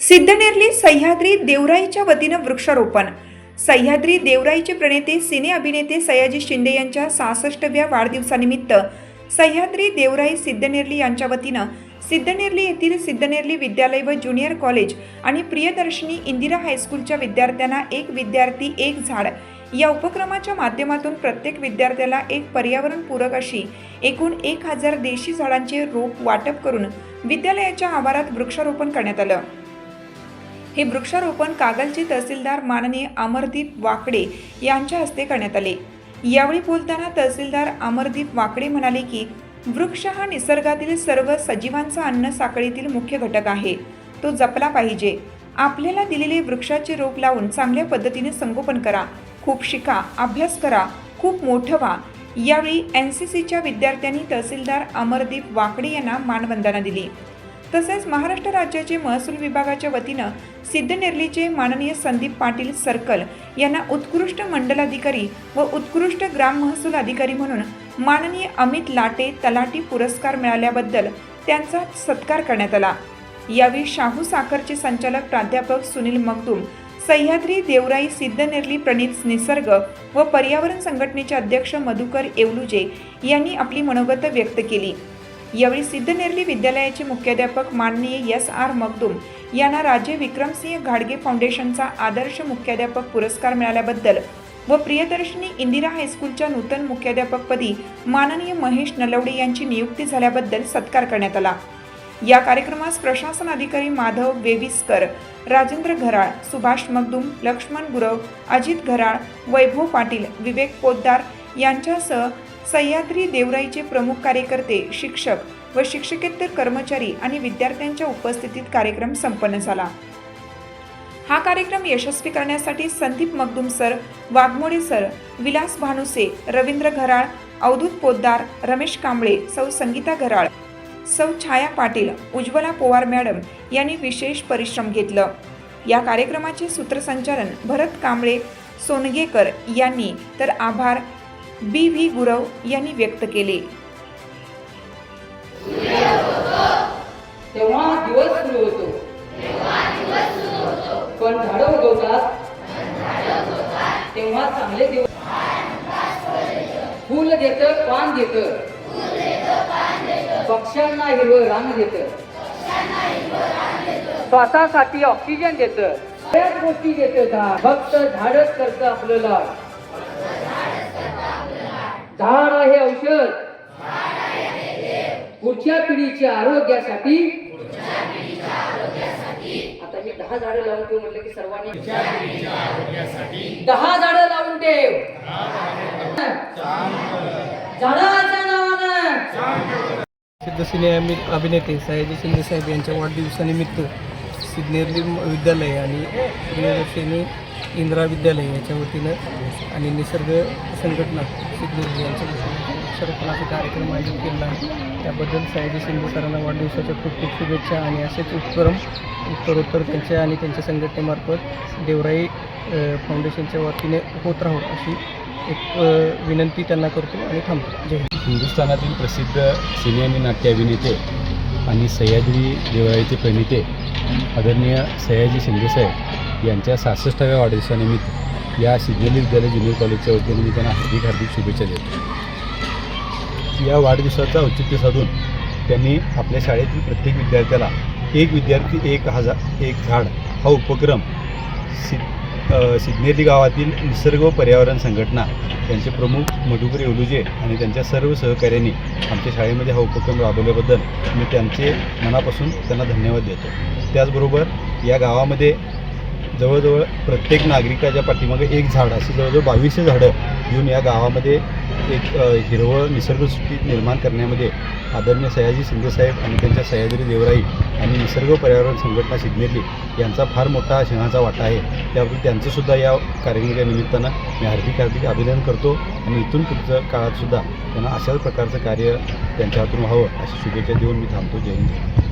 सिद्धनेरली सह्याद्री देवराईच्या वतीनं वृक्षारोपण. सह्याद्री देवराईचे प्रणेते सिने अभिनेते सयाजी शिंदे यांच्या सहासष्टव्या वाढदिवसानिमित्त सह्याद्री देवराई सिद्धनेरली यांच्या वतीनं सिद्धनेरली येथील सिद्धनेरली विद्यालय व ज्युनियर कॉलेज आणि प्रियदर्शनी इंदिरा हायस्कूलच्या विद्यार्थ्यांना एक विद्यार्थी एक झाड या उपक्रमाच्या माध्यमातून प्रत्येक विद्यार्थ्याला एक पर्यावरणपूरक अशी एकूण एक हजार देशी झाडांचे रोप वाटप करून विद्यालयाच्या आवारात वृक्षारोपण करण्यात आलं. हे वृक्षारोपण कागलचे तहसीलदार माननीय अमरदीप वाकडे यांच्या हस्ते करण्यात आले. यावेळी बोलताना तहसीलदार अमरदीप वाकडे म्हणाले की वृक्ष हा निसर्गातील सर्व सजीवांचा अन्न साखळीतील मुख्य घटक आहे. तो जपला पाहिजे. आपल्याला दिलेले वृक्षाचे रोप लावून चांगल्या पद्धतीने संगोपन करा. खूप शिका अभ्यास करा खूप मोठं व्हा. यावेळी एन सी सीच्या विद्यार्थ्यांनी तहसीलदार अमरदीप वाकडे यांना मानवंदना दिली. तसेच महाराष्ट्र राज्याचे महसूल विभागाच्या वतीनं सिद्धनेरलीचे माननीय संदीप पाटील सर्कल यांना उत्कृष्ट मंडलाधिकारी व उत्कृष्ट ग्राम महसूल अधिकारी म्हणून माननीय अमित लाटे तलाटी पुरस्कार मिळाल्याबद्दल त्यांचा सत्कार करण्यात आला. यावेळी शाहू साखरचे संचालक प्राध्यापक सुनील मगदूम सह्याद्री देवराई सिद्धनेरली प्रणित निसर्ग व पर्यावरण संघटनेचे अध्यक्ष मधुकर येवलुजे यांनी आपली मनोगत व्यक्त केली. यावेळी सिद्धनेरली विद्यालयाचे मुख्याध्यापक माननीय एस आर मगदूम यांना राजे विक्रमसिंह घाडगे फाउंडेशनचा आदर्श मुख्याध्यापक पुरस्कार मिळाल्याबद्दल व प्रियदर्शनी इंदिरा हायस्कूलच्या नूतन मुख्याध्यापकपदी माननीय महेश नलवडे यांची नियुक्ती झाल्याबद्दल सत्कार करण्यात आला. या कार्यक्रमास प्रशासन अधिकारी माधव वेविस्कर राजेंद्र घराळ सुभाष मगदूम लक्ष्मण गुरव अजित घराळ वैभव पाटील विवेक पोद्दार यांच्यासह सह्याद्री देवराईचे प्रमुख कार्यकर्ते शिक्षक व शिक्षकेतर कर्मचारी आणि विद्यार्थ्यांच्या उपस्थितीत कार्यक्रम संपन्न झाला. हा कार्यक्रम यशस्वी करण्यासाठी Sandeep Magdum sir Waghmode sir Vilas Bhanuse Ravindra Gharal Avdhut Poddar Ramesh Kamble Sau Sangeeta Gharal Sau Chhaya Patil Ujjwala Powar madam यांनी विशेष परिश्रम घेतलं. या कार्यक्रमाचे सूत्रसंचालन भरत कांबळे सोनगेकर यांनी. तर आभार बी व्ही गुरव यांनी व्यक्त केले. तेव्हा दिवस सुरू होतो. पण झाडं उगवतात. तेव्हा चांगले दिवस. फुल देत पान देत पक्ष्यांना हिरवं रान देत श्वासासाठी ऑक्सिजन देत. बऱ्याच गोष्टी देत. फक्त झाडच करतं आपलं झाड आहे औषध. पुढच्या पिढीच्या आरोग्यासाठी. आता मी दहा झाडं लावून ठेव म्हटलं की सर्वांनी. दहा झाडं लावून ठेव. झाडाच्या नावानं. सिद्धसिने अभिनेते सयाजी शिंदे साहेब यांच्या वाढदिवसानिमित्त सिद्धनेरली विद्यालय आणि प्रियदर्शनी इंदिरा विद्यालय याच्या वतीनं आणि निसर्ग संघटना सिद्धू यांच्या वतीनं वृक्षारोपणाचा कार्यक्रम आयोजित केला आहे. त्याबद्दल सयाजी शिंदे सरांना वाढदिवसाच्या खूप खूप शुभेच्छा आणि असेच उपक्रम उत्तरोत्तर त्यांच्या आणि त्यांच्या संघटनेमार्फत देवराई फाउंडेशनच्या वतीने होत राहो अशी एक विनंती त्यांना करतो आणि थांबतो. जय हिंदुस्थानातील प्रसिद्ध सिने आणि नाट्य अभिनेते आणि सह्याद्री देवराईचे प्रणिते आदरणीय सयाजी शिंदेसाहेब यांच्या सहासष्टाव्या वाढदिवसानिमित्त या सिग्नल विद्यालय ज्युनियर कॉलेजच्या वतीने मी त्यांना हार्दिक हार्दिक शुभेच्छा देतो. या वाढदिवसाचं औचित्य साधून त्यांनी आपल्या शाळेतील प्रत्येक विद्यार्थ्याला एक विद्यार्थी एक हजार एक झाड हा उपक्रम सि सिग्नेली गावातील निसर्ग व पर्यावरण संघटना त्यांचे प्रमुख मधुकर येवलुजे आणि त्यांच्या सर्व सहकार्यांनी आमच्या शाळेमध्ये हा उपक्रम राबवल्याबद्दल मी त्यांचे मनापासून त्यांना धन्यवाद देतो. त्याचबरोबर या गावामध्ये जवळजवळ प्रत्येक नागरिकाच्या पाठीमागे एक झाड अशी जवळजवळ बावीसशे झाडं घेऊन या गावामध्ये एक हिरवं हिरवळ निसर्गसृष्टी निर्माण करण्यामध्ये आदरणीय सयाजी शिंदेसाहेब आणि त्यांच्या सह्याद्री देवराई आणि निसर्ग पर्यावरण संघटना सिग्नेली यांचा फार मोठा सिंहाचा वाटा आहे. त्याबद्दल त्यांचंसुद्धा या कार्यक्रमाच्या निमित्तानं मी हार्दिक हार्दिक अभिनंदन करतो आणि इथून पुढच्या काळातसुद्धा त्यांना अशाच प्रकारचं कार्य त्यांच्या हातून व्हावं अशी शुभेच्छा देऊन मी थांबतो. जय हिंद.